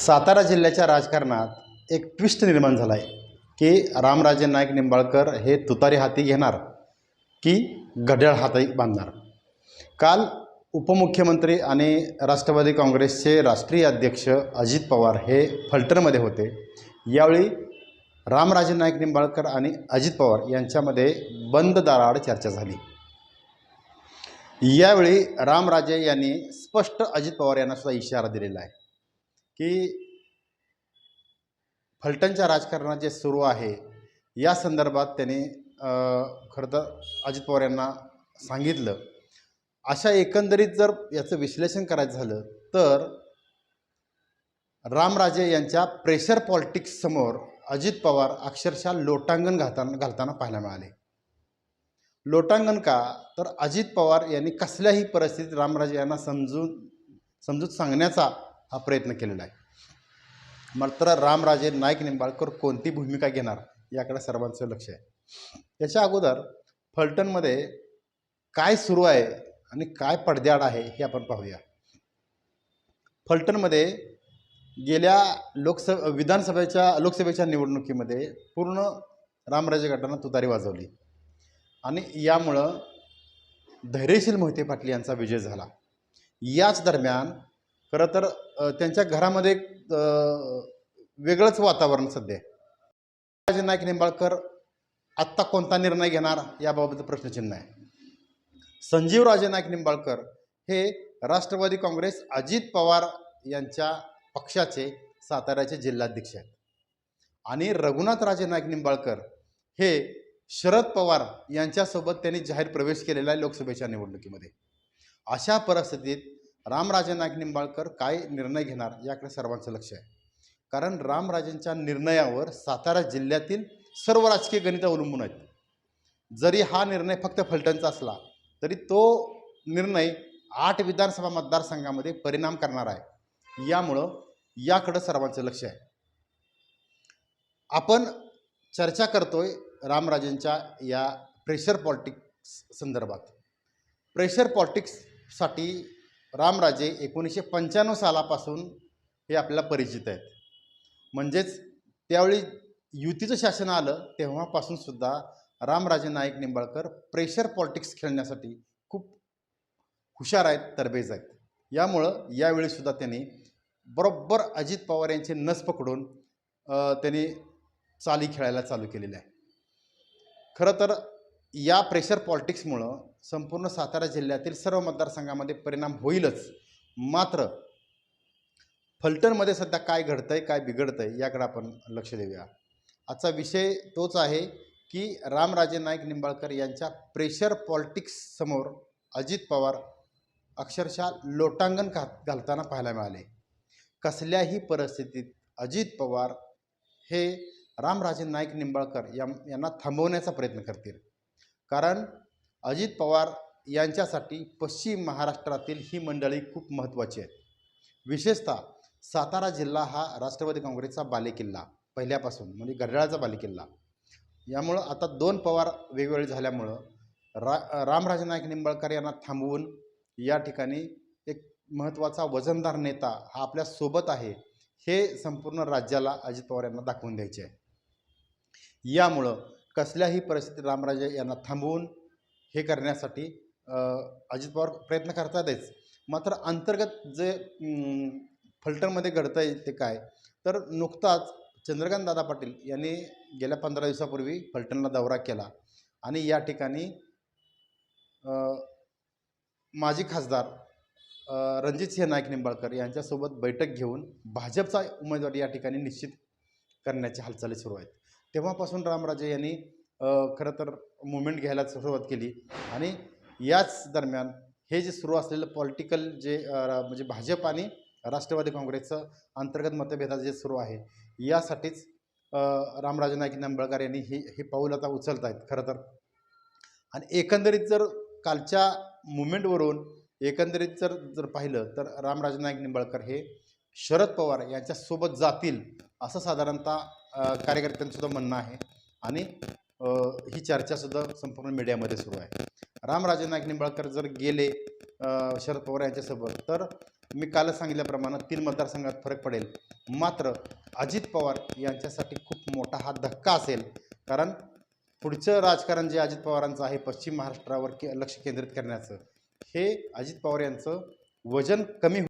सातारा जिल्ह्याच्या राजकारणात एक ट्विस्ट निर्माण झाला आहे की रामराजे नाईक निंबाळकर हे तुतारी हाती घेणार की घड्याळ हाती बांधणार? काल उपमुख्यमंत्री आणि राष्ट्रवादी काँग्रेसचे राष्ट्रीय अध्यक्ष अजित पवार हे फलटरमध्ये होते. यावेळी रामराजे नाईक निंबाळकर आणि अजित पवार यांच्यामध्ये बंद दाराआड चर्चा झाली. यावेळी रामराजे यांनी स्पष्ट अजित पवार यांना सुद्धा इशारा दिलेला आहे. की फलटणच्या राजकारणात जे सुरू आहे या संदर्भात त्यांनी खरं तर अजित पवार यांना सांगितलं. अशा एकंदरीत जर याचं विश्लेषण करायचं झालं तर रामराजे यांच्या प्रेशर पॉलिटिक्स समोर अजित पवार अक्षरशः लोटांगण घालताना घालताना पाहायला मिळाले. लोटांगण का? तर अजित पवार यांनी कसल्याही परिस्थितीत रामराजे यांना समजून समजूत सांगण्याचा हा प्रयत्न केलेला आहे. मात्र रामराजे नाईक निंबाळकर कोणती भूमिका घेणार याकडे सर्वांचं लक्ष आहे. त्याच्या अगोदर फलटणमध्ये काय सुरू आहे आणि काय पडद्याड आहे हे आपण पाहूया. फलटणमध्ये गेल्या लोकसभा विधानसभेच्या लोकसभेच्या निवडणुकीमध्ये पूर्ण रामराजे गटानं तुतारी वाजवली. आणि यामुळं धैर्यशील मोहिते पाटील यांचा विजय झाला. याच दरम्यान खरं तर त्यांच्या घरामध्ये एक, वेगळंच वातावरण सध्या राजे नाईक निंबाळकर आत्ता कोणता निर्णय घेणार याबाबत प्रश्नचिन्ह आहे. संजीव राजे नाईक निंबाळकर हे राष्ट्रवादी काँग्रेस अजित पवार यांच्या पक्षाचे साताऱ्याचे जिल्हाध्यक्ष आहेत. आणि रघुनाथ राजे नाईक निंबाळकर हे शरद पवार यांच्यासोबत त्यांनी जाहीर प्रवेश केलेला आहे लोकसभेच्या निवडणुकीमध्ये. अशा परिस्थितीत रामराजे नाईक निंबाळकर काय निर्णय घेणार याकडे सर्वांचं लक्ष आहे. कारण रामराजेंच्या निर्णयावर सातारा जिल्ह्यातील सर्व राजकीय गणितं अवलंबून आहेत. जरी हा निर्णय फक्त फलटणचा असला तरी तो निर्णय आठ विधानसभा मतदारसंघामध्ये परिणाम करणार आहे. यामुळं याकडं सर्वांचं लक्ष आहे. आपण चर्चा करतोय रामराजेंच्या या प्रेशर पॉलिटिक्स संदर्भात. प्रेशर पॉलिटिक्ससाठी रामराजे एकोणीसशे पंच्याण्णव सालापासून हे आपल्याला परिचित आहेत. म्हणजेच त्यावेळी युतीचं शासन आलं तेव्हापासून सुद्धा रामराजे नाईक निंबाळकर प्रेशर पॉलिटिक्स खेळण्यासाठी खूप हुशार आहेत तरबेज आहेत. यामुळं यावेळीसुद्धा त्यांनी बरोबर अजित पवार यांचे नस पकडून त्यांनी चाली खेळायला चालू केलेल्या आहे. खरं तर या प्रेशर पॉलिटिक्समुळं संपूर्ण सातारा जिल्ह्यातील सर्व मतदारसंघामध्ये परिणाम होईलच. मात्र फलटणमध्ये सध्या काय घडतं आहे काय बिघडतं आहे याकडे आपण लक्ष देऊया. आजचा विषय तोच आहे की रामराजे नाईक निंबाळकर यांच्या प्रेशर पॉलिटिक्ससमोर अजित पवार अक्षरशः लोटांगण घा घालताना पाहायला मिळाले. कसल्याही परिस्थितीत अजित पवार हे रामराजे नाईक निंबाळकर या यांना थांबवण्याचा प्रयत्न करतील. कारण अजित पवार यांच्यासाठी पश्चिम महाराष्ट्रातील ही मंडळी खूप महत्त्वाची आहेत. विशेषतः सातारा जिल्हा हा राष्ट्रवादी काँग्रेसचा बालेकिल्ला पहिल्यापासून म्हणजे घड्याळाचा बालेकिल्ला. यामुळं आता दोन पवार वेगवेगळे झाल्यामुळं रा रामराजे नाईक निंबाळकर यांना थांबवून या ठिकाणी एक महत्त्वाचा वजनदार नेता हा आपल्यासोबत आहे हे संपूर्ण राज्याला अजित पवार यांना दाखवून द्यायचे आहे. यामुळं कसल्याही परिस्थितीत रामराजे यांना थांबवून हे करण्यासाठी अजित पवार प्रयत्न करतातच. मात्र अंतर्गत जे फलटणमध्ये घडतं आहे ते काय? तर नुकताच चंद्रकांत दादा पाटील यांनी गेल्या पंधरा दिवसापूर्वी फलटणला दौरा केला. आणि या ठिकाणी माजी खासदार रणजितसिंह नाईक निंबाळकर यांच्यासोबत बैठक घेऊन भाजपचा उमेदवार या ठिकाणी निश्चित करण्याची हालचाली सुरू आहेत. तेव्हापासून रामराजे यांनी खरं तर मुवमेंट घ्यायला सुरुवात केली. आणि याच दरम्यान हे जे सुरू असलेलं पॉलिटिकल जे म्हणजे भाजप आणि राष्ट्रवादी काँग्रेसचं अंतर्गत मतभेदाचं जे सुरू आहे यासाठीच रामराजे नाईक निंबाळकर यांनी हे हे पाऊल आता उचलत आहेत खरं तर. आणि एकंदरीत जर कालच्या मुवमेंटवरून एकंदरीत जर जर पाहिलं तर रामराजे नाईक निंबाळकर हे शरद पवार यांच्यासोबत जातील असं साधारणतः कार्यकर्त्यांचं सुद्धा म्हणणं आहे. आणि ही चर्चासुद्धा संपूर्ण मीडियामध्ये सुरू आहे. रामराजे नाईक निंबाळकर जर गेले शरद पवार यांच्यासोबत तर मी कालच सांगितल्याप्रमाणे तीन मतदारसंघात फरक पडेल. मात्र अजित पवार यांच्यासाठी खूप मोठा हा धक्का असेल. कारण पुढचं राजकारण जे अजित पवारांचं आहे पश्चिम महाराष्ट्रावर के लक्ष केंद्रित करण्याचं हे अजित पवार यांचं वजन कमी